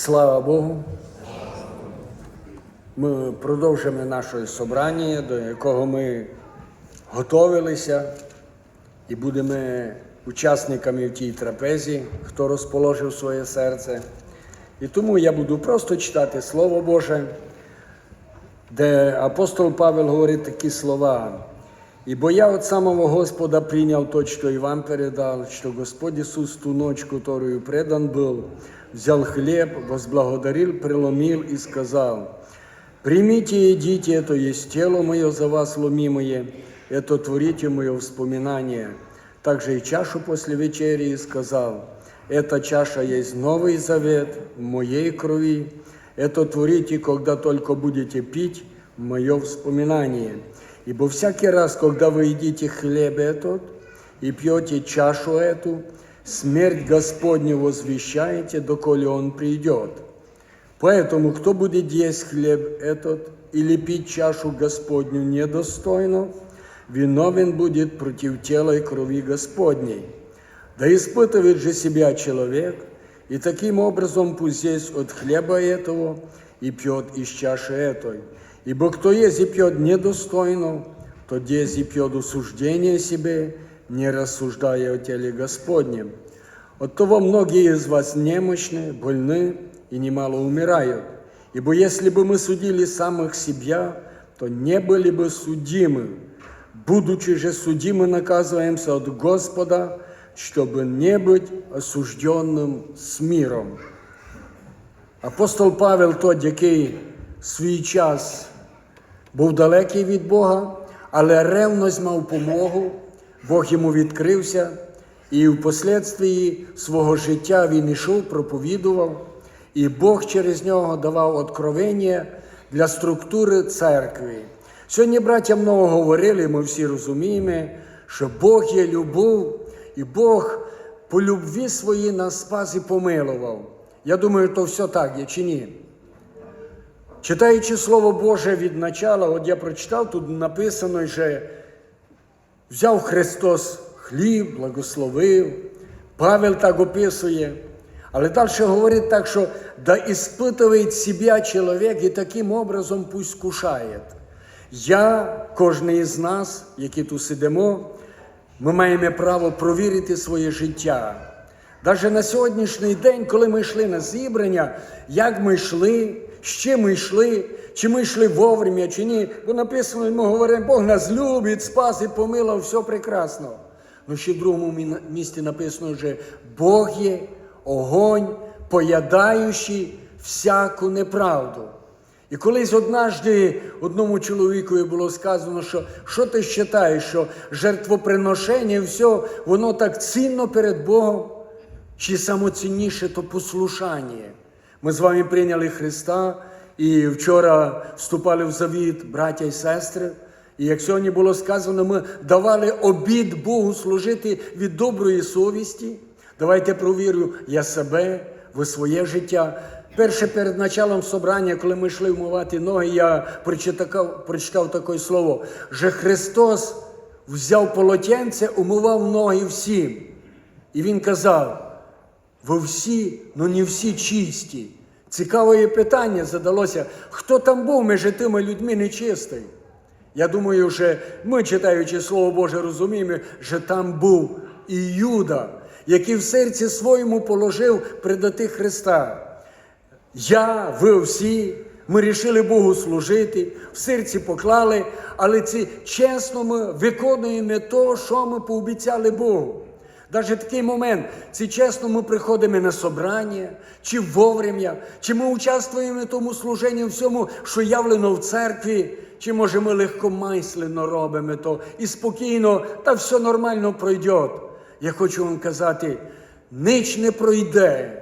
Слава Богу. Ми продовжуємо наше собрання, до якого ми готовилися і будемо учасниками в тій трапезі, хто розположив своє серце. І тому я буду просто читати Слово Боже, де апостол Павел говорить такі слова. Ибо я от самого Господа принял то, что и вам передал, что Господь Иисус ту ночь, которую предан был, взял хлеб, возблагодарил, преломил и сказал, «Примите и едите, это есть тело мое за вас ломимое, это творите мое вспоминание». Также и чашу после вечери и сказал, «Эта чаша есть новый завет в моей крови, это творите, когда только будете пить в мое вспоминание». Ибо всякий раз, когда вы едите хлеб этот и пьете чашу эту, смерть Господню возвещаете, доколе Он придет. Поэтому, кто будет есть хлеб этот или пить чашу Господню недостойно, виновен будет против тела и крови Господней. Да испытывает же себя человек, и таким образом пусть есть от хлеба этого и пьет из чаши этой. Ибо кто ест и пьет недостойно, то ест и пьет усуждение себе, не рассуждая о теле Господнем. Оттого многие из вас немощны, больны и немало умирают. Ибо если бы мы судили самых себя, то не были бы судимы. Будучи же судимы, наказываемся от Господа, чтобы не быть осужденным с миром. Апостол Павел, тот, який свій час був далекий від Бога, але ревність мав помогу, Бог йому відкрився, і впоследствії свого життя він ішов, проповідував, і Бог через нього давав откровення для структури церкви. Сьогодні, браття, много говорили, ми всі розуміємо, що Бог є любов, і Бог по любві своїй нас спас і помилував. Я думаю, то все так є чи ні? Читаючи Слово Боже від начала, от я прочитав, тут написано, що взяв Христос хліб, благословив. Павел так описує. Але далі говорить так, що да іспитує себе чоловік і таким образом пусть кушає. Я, кожен із нас, які тут сидимо, ми маємо право провірити своє життя. Навіть на сьогоднішній день, коли ми йшли на зібрання, як ми йшли, чим ми йшли, чи ми йшли вовремя, чи ні. Бо написано, ми говоримо, Бог нас любить, спас і помилував, все прекрасно. Ну ще в другому мі- місці написано, що Бог є огонь, поядаючий всяку неправду. І колись однажды одному чоловікові було сказано, що що ти вважаєш, що жертвоприношення, все, воно так цінно перед Богом, чи самоцінніше то послушання. Ми з вами прийняли Христа і вчора вступали в завіт, браття і сестри. І як сьогодні було сказано, ми давали обід Богу служити від доброї совісті. Давайте провірю я себе, ви своє життя. Перше перед началом собрання, коли ми йшли вмивати ноги, я прочитав, прочитав таке слово, що Христос взяв полотенце, умивав ноги всім. І Він казав, ви всі, ну не всі чисті. Цікаве питання задалося, хто там був між тими людьми нечистий? Я думаю, що ми, читаючи Слово Боже, розуміємо, що там був і Юда, який в серці своєму положив предати Христа. Я, ви всі, ми рішили Богу служити, в серці поклали, але це чесно ми виконуємо те, що ми пообіцяли Богу. Навіть такий момент, це чесно, ми приходимо на собрання, чи вовремя, чи ми участвуємо в тому служенні всьому, що явлено в церкві, чи може ми легкомайслено робимо то і спокійно, та все нормально пройде. Я хочу вам казати, ніч не пройде.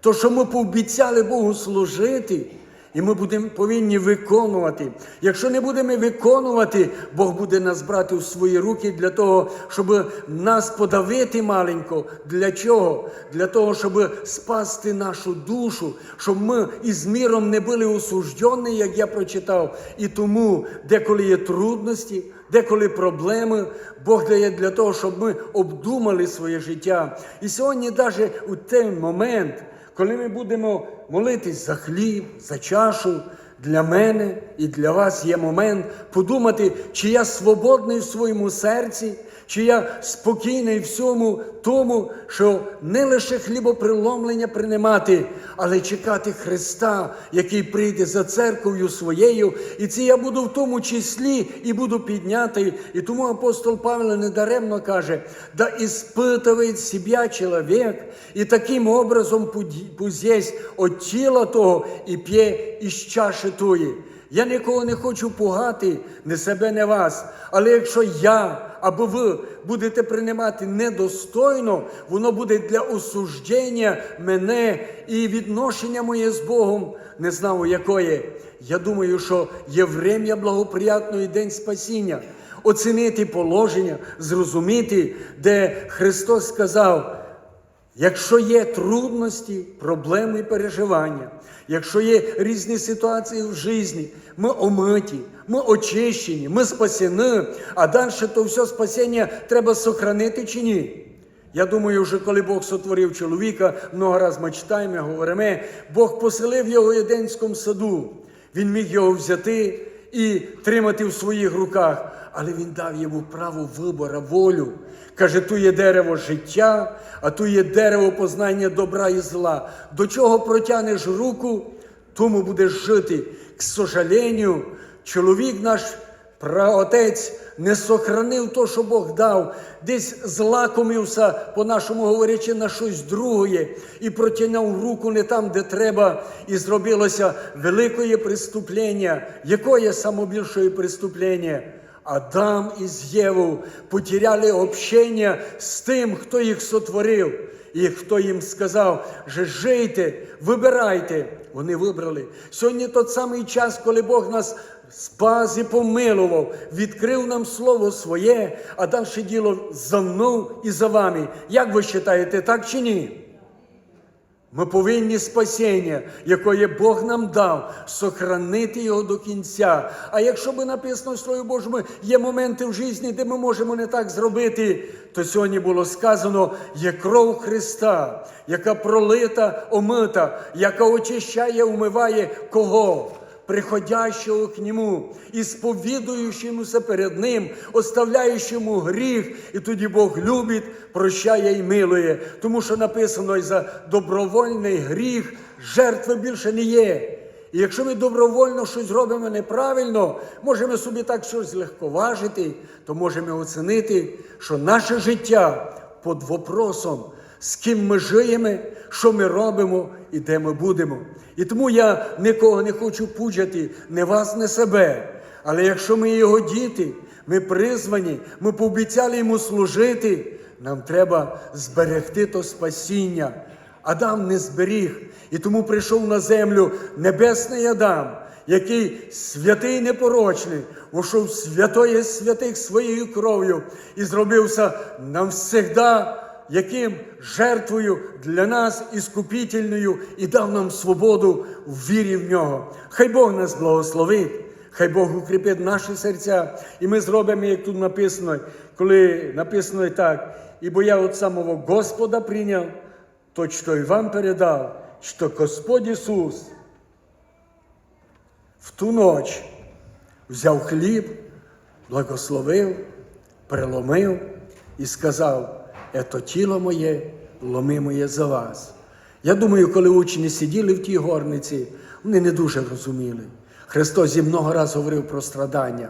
То, що ми пообіцяли Богу служити, і ми будемо повинні виконувати. Якщо не будемо виконувати, Бог буде нас брати у свої руки для того, щоб нас подавити маленько. Для чого? Для того, щоб спасти нашу душу, щоб ми із міром не були осуждені, як я прочитав. І тому, деколи є трудності, деколи проблеми, Бог дає для того, щоб ми обдумали своє життя. І сьогодні, навіть у той момент, коли ми будемо молитись за хліб, за чашу, для мене і для вас є момент подумати, чи я свободний в своєму серці, чи я спокійний всьому тому, що не лише хлібоприломлення приймати, але чекати Христа, який прийде за церков'ю своєю. І це я буду в тому числі і буду піднятий. І тому апостол Павло недаремно каже, да іспитывает себя чоловік, і таким образом пусть от тіла того і п'є із чаші тої. Я нікого не хочу пугати, не себе, не вас. Але якщо я або ви будете приймати недостойно, воно буде для осуждення мене і відношення моє з Богом, не знаю якої. Я думаю, що є врем'я благоприятної день спасіння. Оцінити положення, зрозуміти, де Христос сказав. Якщо є трудності, проблеми, переживання, якщо є різні ситуації в житті, ми омиті, ми очищені, ми спасені, а далі то все спасіння треба сохранити чи ні? Я думаю, вже коли Бог сотворив чоловіка, много раз ми читаємо, говоримо, Бог поселив його в Єденському саду. Він міг його взяти і тримати в своїх руках, але він дав йому право вибора, волю. Каже, ту є дерево життя, а ту є дерево познання добра і зла. До чого протягнеш руку, тому будеш жити. К сожалению, чоловік наш праотець не сохранив то, що Бог дав, десь злакомився, по-нашому говорячи, на щось друге, і протягнув руку не там, де треба, і зробилося великое преступлення. Якое самобільшое преступлення? Адам і Єву потеряли общення з тим, хто їх сотворив. І хто їм сказав, що жийте, вибирайте, вони вибрали. Сьогодні той самий час, коли Бог нас спас і помилував, відкрив нам Слово Своє, а далі діло за мною і за вами. Як ви вважаєте, так чи ні? Ми повинні спасіння, яке Бог нам дав, сохранити його до кінця. А якщо би написано Слові Божому, є моменти в житті, де ми можемо не так зробити, то сьогодні було сказано, є кров Христа, яка пролита, омита, яка очищає, умиває кого? Приходящего к Нему, і сповідуючимося перед Ним, оставляючому гріх, і тоді Бог любить, прощає і милує. Тому що написано і за добровольний гріх жертви більше не є. І якщо ми добровольно щось робимо неправильно, можемо собі так щось легковажити, то можемо оцінити, що наше життя під вопросом, з ким ми живемо, що ми робимо і де ми будемо. І тому я нікого не хочу пуджати, не вас, не себе. Але якщо ми його діти, ми призвані, ми пообіцяли йому служити, нам треба зберегти то спасіння. Адам не зберіг, і тому прийшов на землю небесний Адам, який святий непорочний, вошов в святої святих своєю кров'ю і зробився навсегда яким жертвою для нас іскупітельною і дав нам свободу в вірі в нього. Хай Бог нас благословить, хай Бог укріпить наші серця, і ми зробимо, як тут написано, коли написано так, ібо я от самого Господа прийняв, то що й вам передав, що Господь Ісус в ту ніч взяв хліб, благословив, преломив і сказав, «Ето тіло моє, ломи моє за вас. Я думаю, коли учні сиділи в тій горниці, вони не дуже розуміли. Христос зі много раз говорив про страдання.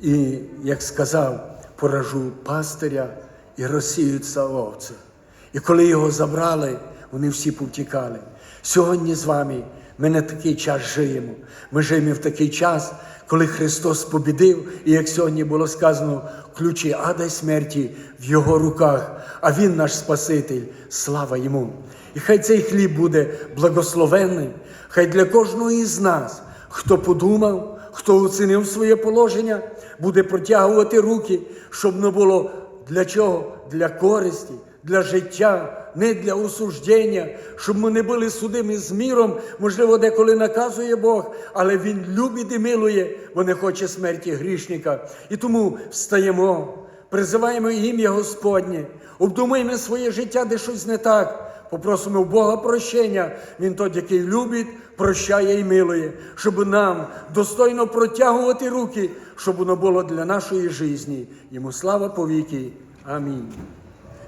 І, як сказав, поражу пастиря і розсіються овці. І коли його забрали, вони всі повтікали. Сьогодні з вами ми на такий час живемо. Ми живемо в такий час, коли Христос побідив, і як сьогодні було сказано, ключі ада й смерті в Його руках, а Він наш Спаситель, слава Йому. І хай цей хліб буде благословенний, хай для кожного із нас, хто подумав, хто оцінив своє положення, буде протягувати руки, щоб не було для чого? Для користі, для життя, не для осуждення, щоб ми не були судими з міром, можливо, деколи наказує Бог, але Він любить і милує, бо не хоче смерті грішника. І тому встаємо, призиваємо ім'я Господнє, обдумаємо своє життя, де щось не так. попросимо в Бога прощення. Він той, який любить, прощає і милує, щоб нам достойно протягувати руки, щоб воно було для нашої житті. Йому слава повіки. Амінь.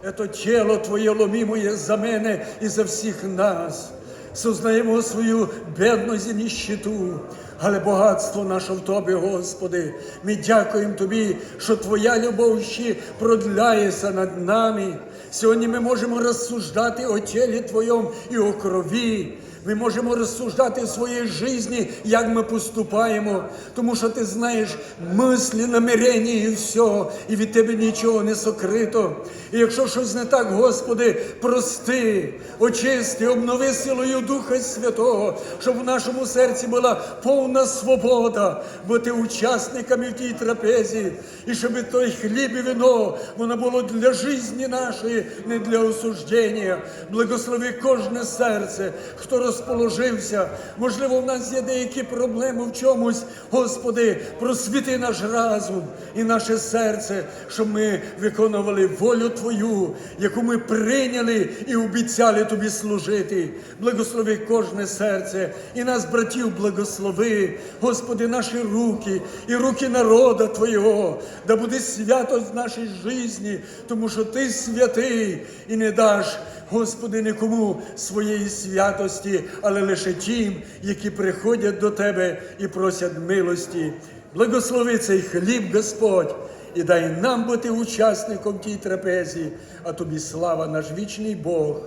Это тіло Твоє ломимое за мене і за всіх нас. Сознаємо свою бідність і нищету, але багатство наше в Тобі, Господи. Ми дякуємо Тобі, що Твоя любов ще продляється над нами. Сьогодні ми можемо розсуждати о тілі Твоєму і о крові. Ми можемо розсуждати в своїй житті, як ми поступаємо, тому що ти знаєш мислі, намірення і все, і від тебе нічого не сокрито. І якщо щось не так, Господи, прости, очисти, обнови силою Духа Святого, щоб в нашому серці була повна свобода бути учасниками в тій трапезі, і щоб той хліб і вино, воно було для житті нашої, не для осуждення. Благослови кожне серце, хто розположився. Можливо, в нас є деякі проблеми в чомусь. Господи, просвіти наш разум і наше серце, щоб ми виконували волю Твою, яку ми прийняли і обіцяли Тобі служити. Благослови кожне серце і нас, братів, благослови, Господи, наші руки і руки народа Твого, да буде святость в нашій житті, тому що Ти святий і не даш. Господи, нікому своєї святості, але лише тим, які приходять до Тебе і просять милості. Благослови цей хліб, Господь, і дай нам бути учасником тій трапезі, а тобі слава наш вічний Бог,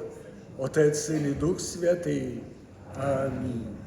Отець Син і Дух Святий. Амінь.